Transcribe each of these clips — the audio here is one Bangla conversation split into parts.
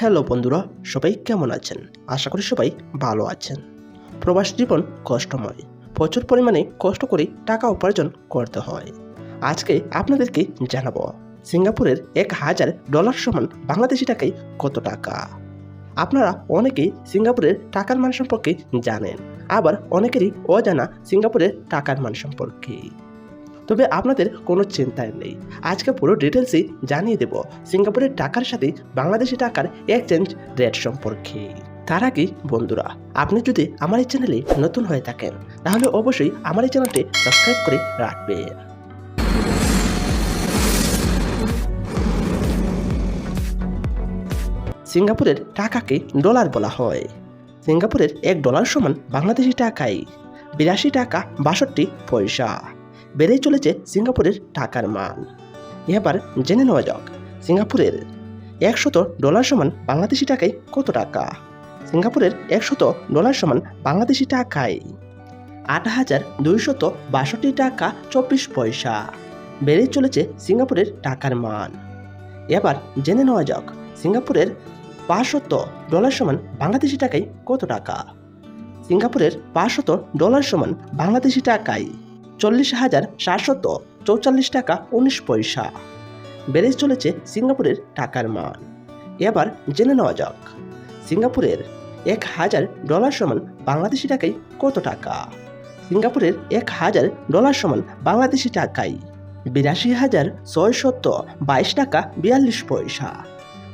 হ্যালো বন্ধুরা, সবাই কেমন আছেন? আশা করি সবাই ভালো আছেন। প্রবাস জীবন কষ্টময়। প্রচুর পরিমাণে কষ্ট করে টাকা উপার্জন করতে হয়। আজকে আপনাদেরকে জানাব, সিঙ্গাপুরের এক হাজার ডলার সমান বাংলাদেশি টাকায় কত টাকা? আপনারা অনেকেই সিঙ্গাপুরের টাকার মান সম্পর্কে জানেন, আবার অনেকেরই অজানা সিঙ্গাপুরের টাকার মান সম্পর্কে। তবে আপনাদের কোনো চিন্তায় নেই। আজকে পুরো ডিটেলসই জানিয়ে দেব। সিঙ্গাপুরের টাকার সাথে বাংলাদেশি টাকার এক্সচেঞ্জ রেট সম্পর্কে। তার আগে বন্ধুরা, আপনি যদি আমার এই চ্যানেলে নতুন হয়ে থাকেন, তাহলে অবশ্যই আমার এই চ্যানেলটি সাবস্ক্রাইব করে রাখবেন। সিঙ্গাপুরের টাকাকে ডলার বলা হয়। সিঙ্গাপুরের এক ডলার সমান বাংলাদেশি টাকায় বিরাশি টাকা বাষট্টি পয়সা। বেড়ে চলেছে সিঙ্গাপুরের টাকার মান। এবার জেনে নেওয়া যাক, সিঙ্গাপুরের একশত ডলার সমান বাংলাদেশি টাকায় কত টাকা? সিঙ্গাপুরের একশত ডলার সমান বাংলাদেশি টাকায় আট হাজার দুইশত বাষট্টি টাকা চব্বিশ পয়সা। বেড়ে চলেছে সিঙ্গাপুরের টাকার মান। এবার জেনে নেওয়া যাক, সিঙ্গাপুরের পাঁচশত ডলার সমান বাংলাদেশি টাকায় কত টাকা? সিঙ্গাপুরের পাঁচশত ডলার সমান বাংলাদেশি টাকায় চল্লিশ হাজার সাতশত চৌচল্লিশ টাকা উনিশ পয়সা। বেড়ে চলেছে সিঙ্গাপুরের টাকার মান। এবার জেনে নেওয়া যাক, সিঙ্গাপুরের এক হাজার ডলার সমান বাংলাদেশি টাকায় কত টাকা? সিঙ্গাপুরের এক হাজার ডলার সমান বাংলাদেশি টাকায় বিরাশি হাজার ছয়শত বাইশ টাকা বিয়াল্লিশ পয়সা।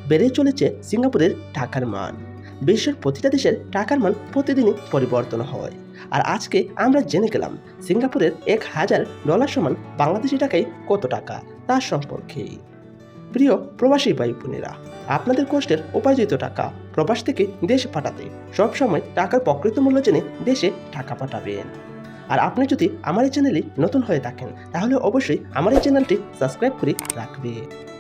বেড়ে চলেছে সিঙ্গাপুরের টাকার মান। বিশ্বের প্রতিটা দেশের টাকার মান প্রতিদিনই পরিবর্তন হয়। আর আজকে আমরা জেনে গেলাম সিঙ্গাপুরের এক হাজার ডলার সমান বাংলাদেশি টাকায় কত টাকা তার সম্পর্কে। প্রিয় প্রবাসী ভাই বোনেরা আপনাদের কষ্টের উপার্জিত টাকা প্রবাস থেকে দেশে পাঠাতে সবসময় টাকার প্রকৃত মূল্য জেনে দেশে টাকা পাঠাবেন। আর আপনি যদি আমার এই চ্যানেলে নতুন হয়ে থাকেন, তাহলে অবশ্যই আমার এই চ্যানেলটি সাবস্ক্রাইব করে রাখবেন